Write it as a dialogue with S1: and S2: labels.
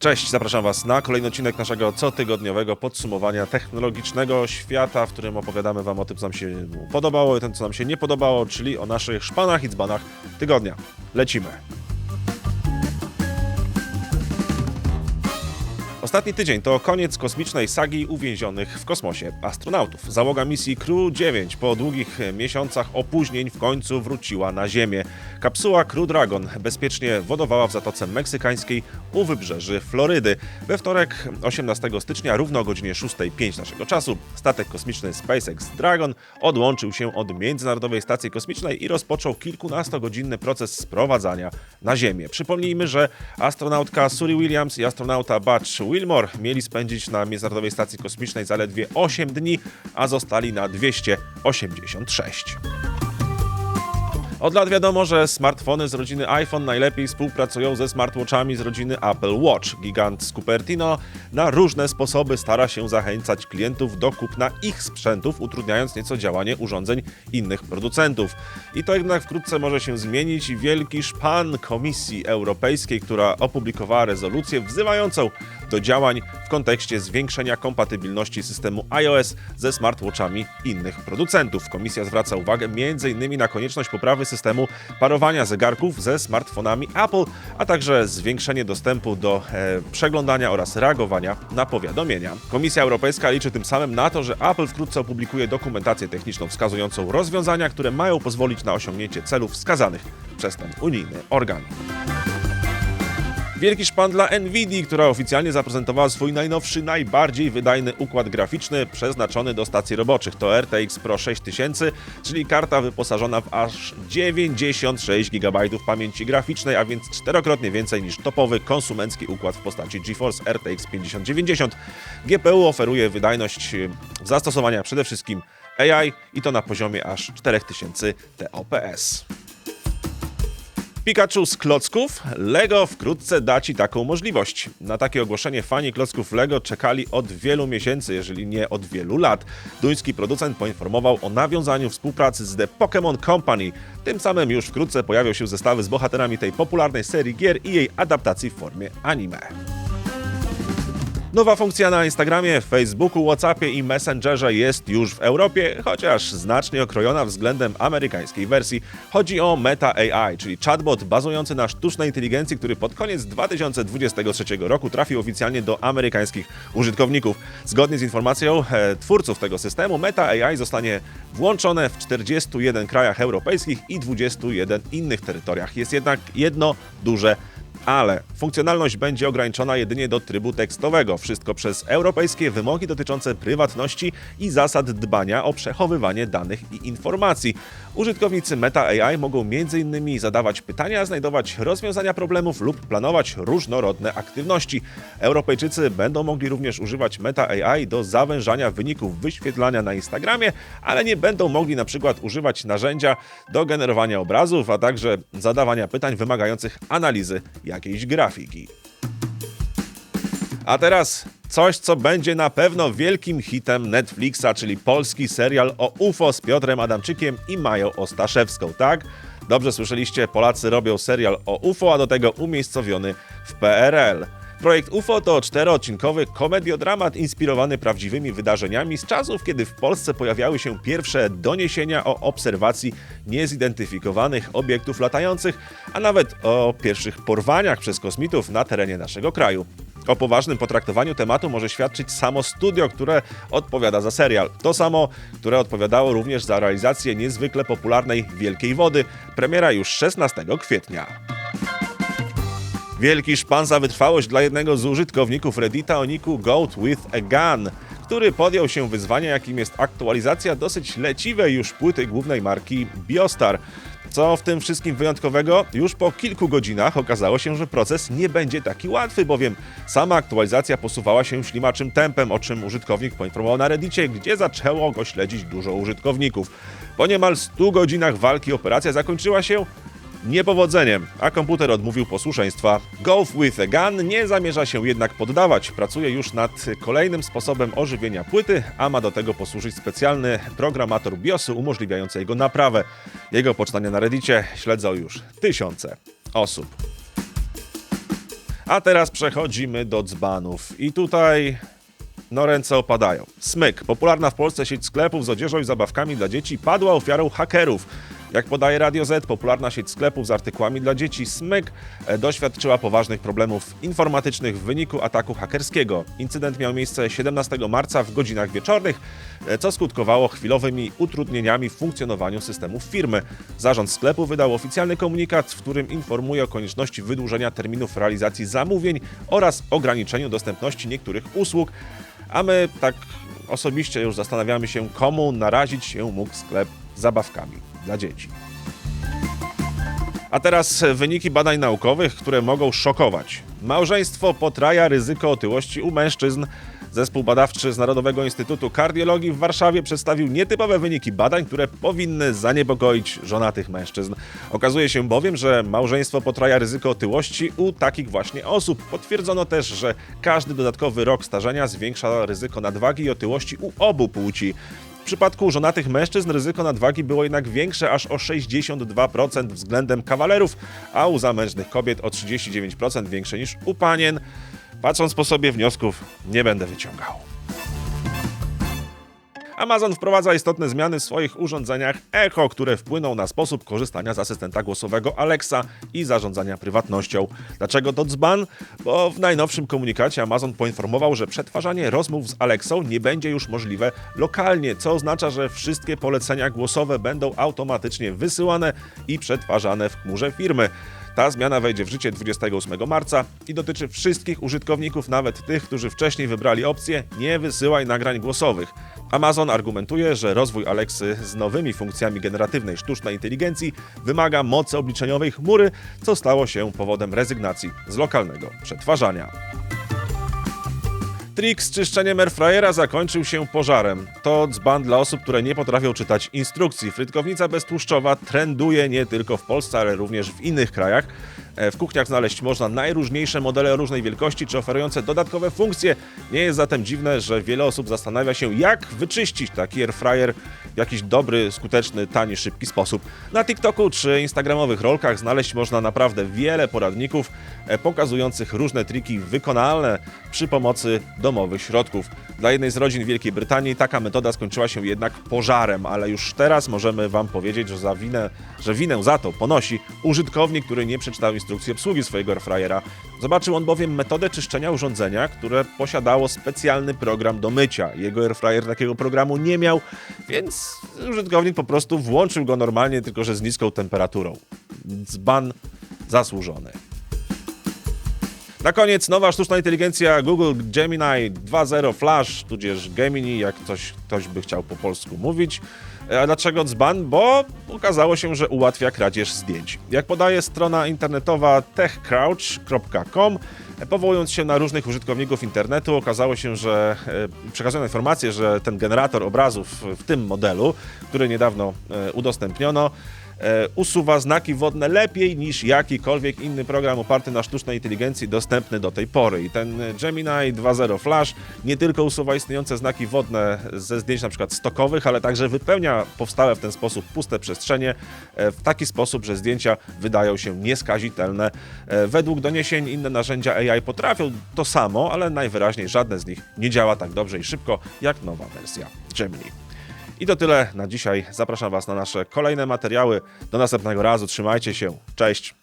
S1: Cześć, zapraszam Was na kolejny odcinek naszego cotygodniowego podsumowania technologicznego świata, w którym opowiadamy Wam o tym, co nam się podobało i tym, co nam się nie podobało, czyli o naszych szpanach i dzbanach tygodnia. Lecimy. Ostatni tydzień to koniec kosmicznej sagi uwięzionych w kosmosie astronautów. Załoga misji Crew 9 po długich miesiącach opóźnień w końcu wróciła na Ziemię. Kapsuła Crew Dragon bezpiecznie wodowała w Zatoce Meksykańskiej u wybrzeży Florydy. We wtorek 18 stycznia równo o godzinie 6.05 naszego czasu statek kosmiczny SpaceX Dragon odłączył się od Międzynarodowej Stacji Kosmicznej i rozpoczął kilkunastogodzinny proces sprowadzania na Ziemię. Przypomnijmy, że astronautka Suri Williams i astronauta Butch Wilmore mieli spędzić na Międzynarodowej Stacji Kosmicznej zaledwie 8 dni, a zostali na 286. Od lat wiadomo, że smartfony z rodziny iPhone najlepiej współpracują ze smartwatchami z rodziny Apple Watch. Gigant z Cupertino na różne sposoby stara się zachęcać klientów do kupna ich sprzętów, utrudniając nieco działanie urządzeń innych producentów. I to jednak wkrótce może się zmienić i wielki szpan Komisji Europejskiej, która opublikowała rezolucję wzywającą do działań w kontekście zwiększenia kompatybilności systemu iOS ze smartwatchami innych producentów. Komisja zwraca uwagę m.in. na konieczność poprawy systemu parowania zegarków ze smartfonami Apple, a także zwiększenie dostępu do e, przeglądania oraz reagowania na powiadomienia. Komisja Europejska liczy tym samym na to, że Apple wkrótce opublikuje dokumentację techniczną wskazującą rozwiązania, które mają pozwolić na osiągnięcie celów wskazanych przez ten unijny organ. Wielki szpan dla Nvidia, która oficjalnie zaprezentowała swój najnowszy, najbardziej wydajny układ graficzny przeznaczony do stacji roboczych. To RTX Pro 6000, czyli karta wyposażona w aż 96 GB pamięci graficznej, a więc czterokrotnie więcej niż topowy konsumencki układ w postaci GeForce RTX 5090. GPU oferuje wydajność w zastosowaniach przede wszystkim AI i to na poziomie aż 4000 TOPS. Pikachu z klocków? Lego wkrótce da Ci taką możliwość. Na takie ogłoszenie fani klocków Lego czekali od wielu miesięcy, jeżeli nie od wielu lat. Duński producent poinformował o nawiązaniu współpracy z The Pokémon Company. Tym samym już wkrótce pojawią się zestawy z bohaterami tej popularnej serii gier i jej adaptacji w formie anime. Nowa funkcja na Instagramie, Facebooku, WhatsAppie i Messengerze jest już w Europie, chociaż znacznie okrojona względem amerykańskiej wersji. Chodzi o Meta AI, czyli chatbot bazujący na sztucznej inteligencji, który pod koniec 2023 roku trafił oficjalnie do amerykańskich użytkowników. Zgodnie z informacją e, twórców tego systemu, Meta AI zostanie włączone w 41 krajach europejskich i 21 innych terytoriach. Jest jednak jedno duże ale funkcjonalność będzie ograniczona jedynie do trybu tekstowego. Wszystko przez europejskie wymogi dotyczące prywatności i zasad dbania o przechowywanie danych i informacji. Użytkownicy Meta AI mogą m.in. zadawać pytania, znajdować rozwiązania problemów lub planować różnorodne aktywności. Europejczycy będą mogli również używać Meta AI do zawężania wyników wyświetlania na Instagramie, ale nie będą mogli na przykład używać narzędzia do generowania obrazów, a także zadawania pytań wymagających analizy jakiejś grafiki. A teraz coś, co będzie na pewno wielkim hitem Netflixa, czyli polski serial o UFO z Piotrem Adamczykiem i Mają Ostaszewską, tak? Dobrze słyszeliście, Polacy robią serial o UFO, a do tego umiejscowiony w PRL. Projekt UFO to czteroodcinkowy komediodramat inspirowany prawdziwymi wydarzeniami z czasów, kiedy w Polsce pojawiały się pierwsze doniesienia o obserwacji niezidentyfikowanych obiektów latających, a nawet o pierwszych porwaniach przez kosmitów na terenie naszego kraju. O poważnym potraktowaniu tematu może świadczyć samo studio, które odpowiada za serial. To samo, które odpowiadało również za realizację niezwykle popularnej Wielkiej Wody, premiera już 16 kwietnia. Wielki szpan za wytrwałość dla jednego z użytkowników Reddita o niku Goat with a Gun, który podjął się wyzwania, jakim jest aktualizacja dosyć leciwej już płyty głównej marki Biostar. Co w tym wszystkim wyjątkowego? Już po kilku godzinach okazało się, że proces nie będzie taki łatwy, bowiem sama aktualizacja posuwała się ślimaczym tempem, o czym użytkownik poinformował na Reddicie, gdzie zaczęło go śledzić dużo użytkowników. Po niemal 100 godzinach walki operacja zakończyła się niepowodzeniem, a komputer odmówił posłuszeństwa. Golf with a Gun nie zamierza się jednak poddawać. Pracuje już nad kolejnym sposobem ożywienia płyty, a ma do tego posłużyć specjalny programator BIOSu umożliwiający jego naprawę. Jego pocztanie na Reddicie śledzą już tysiące osób. A teraz przechodzimy do dzbanów. I tutaj no ręce opadają. Smyk, popularna w Polsce sieć sklepów z odzieżą i zabawkami dla dzieci, padła ofiarą hakerów. Jak podaje Radio Z, popularna sieć sklepów z artykułami dla dzieci Smyk e, doświadczyła poważnych problemów informatycznych w wyniku ataku hakerskiego. Incydent miał miejsce 17 marca w godzinach wieczornych, e, co skutkowało chwilowymi utrudnieniami w funkcjonowaniu systemów firmy. Zarząd sklepu wydał oficjalny komunikat, w którym informuje o konieczności wydłużenia terminów realizacji zamówień oraz ograniczeniu dostępności niektórych usług. A my tak osobiście już zastanawiamy się, komu narazić się mógł sklep zabawkami dla dzieci. A teraz wyniki badań naukowych, które mogą szokować. Małżeństwo potraja ryzyko otyłości u mężczyzn. Zespół badawczy z Narodowego Instytutu Kardiologii w Warszawie przedstawił nietypowe wyniki badań, które powinny zaniepokoić żonatych mężczyzn. Okazuje się bowiem, że małżeństwo potraja ryzyko otyłości u takich właśnie osób. Potwierdzono też, że każdy dodatkowy rok starzenia zwiększa ryzyko nadwagi i otyłości u obu płci. W przypadku żonatych mężczyzn ryzyko nadwagi było jednak większe aż o 62% względem kawalerów, a u zamężnych kobiet o 39% większe niż u panien. Patrząc po sobie wniosków nie będę wyciągał. Amazon wprowadza istotne zmiany w swoich urządzeniach Echo, które wpłyną na sposób korzystania z asystenta głosowego Alexa i zarządzania prywatnością. Dlaczego to dzban? Bo w najnowszym komunikacie Amazon poinformował, że przetwarzanie rozmów z Alexą nie będzie już możliwe lokalnie, co oznacza, że wszystkie polecenia głosowe będą automatycznie wysyłane i przetwarzane w chmurze firmy. Ta zmiana wejdzie w życie 28 marca i dotyczy wszystkich użytkowników, nawet tych, którzy wcześniej wybrali opcję nie wysyłaj nagrań głosowych. Amazon argumentuje, że rozwój Alexy z nowymi funkcjami generatywnej sztucznej inteligencji wymaga mocy obliczeniowej chmury, co stało się powodem rezygnacji z lokalnego przetwarzania. Trik z czyszczeniem airfryera zakończył się pożarem. To dzban dla osób, które nie potrafią czytać instrukcji. Frytkownica beztłuszczowa trenduje nie tylko w Polsce, ale również w innych krajach. E, W kuchniach znaleźć można najróżniejsze modele różnej wielkości czy oferujące dodatkowe funkcje. Nie jest zatem dziwne, że wiele osób zastanawia się, jak wyczyścić taki airfryer w jakiś dobry, skuteczny, tani, szybki sposób. Na TikToku czy instagramowych rolkach znaleźć można naprawdę wiele poradników e, pokazujących różne triki wykonalne przy pomocy domowych środków. Dla jednej z rodzin Wielkiej Brytanii taka metoda skończyła się jednak pożarem, ale już teraz możemy Wam powiedzieć, że, za winę, że winę za to ponosi użytkownik, który nie przeczytał instrukcji obsługi swojego airfryera. Zobaczył on bowiem metodę czyszczenia urządzenia, które posiadało specjalny program do mycia. Jego airfryer takiego programu nie miał, więc użytkownik po prostu włączył go normalnie, tylko że z niską temperaturą. Dzban zasłużony. Na koniec nowa sztuczna inteligencja Google Gemini 2.0 Flash, tudzież Gemini, jak coś, ktoś by chciał po polsku mówić. A dlaczego dzban? Bo okazało się, że ułatwia kradzież zdjęć. Jak podaje strona internetowa techcrouch.com, powołując się na różnych użytkowników internetu, okazało się, że e, przekazano informację, że ten generator obrazów w tym modelu, który niedawno e, udostępniono, usuwa znaki wodne lepiej niż jakikolwiek inny program oparty na sztucznej inteligencji dostępny do tej pory. I ten Gemini 2.0 Flash nie tylko usuwa istniejące znaki wodne ze zdjęć przykład stokowych, ale także wypełnia powstałe w ten sposób puste przestrzenie e, w taki sposób, że zdjęcia wydają się nieskazitelne. E, Według doniesień inne narzędzia AI potrafią to samo, ale najwyraźniej żadne z nich nie działa tak dobrze i szybko jak nowa wersja Gemini. I to tyle na dzisiaj. Zapraszam Was na nasze kolejne materiały. Do następnego razu. Trzymajcie się. Cześć.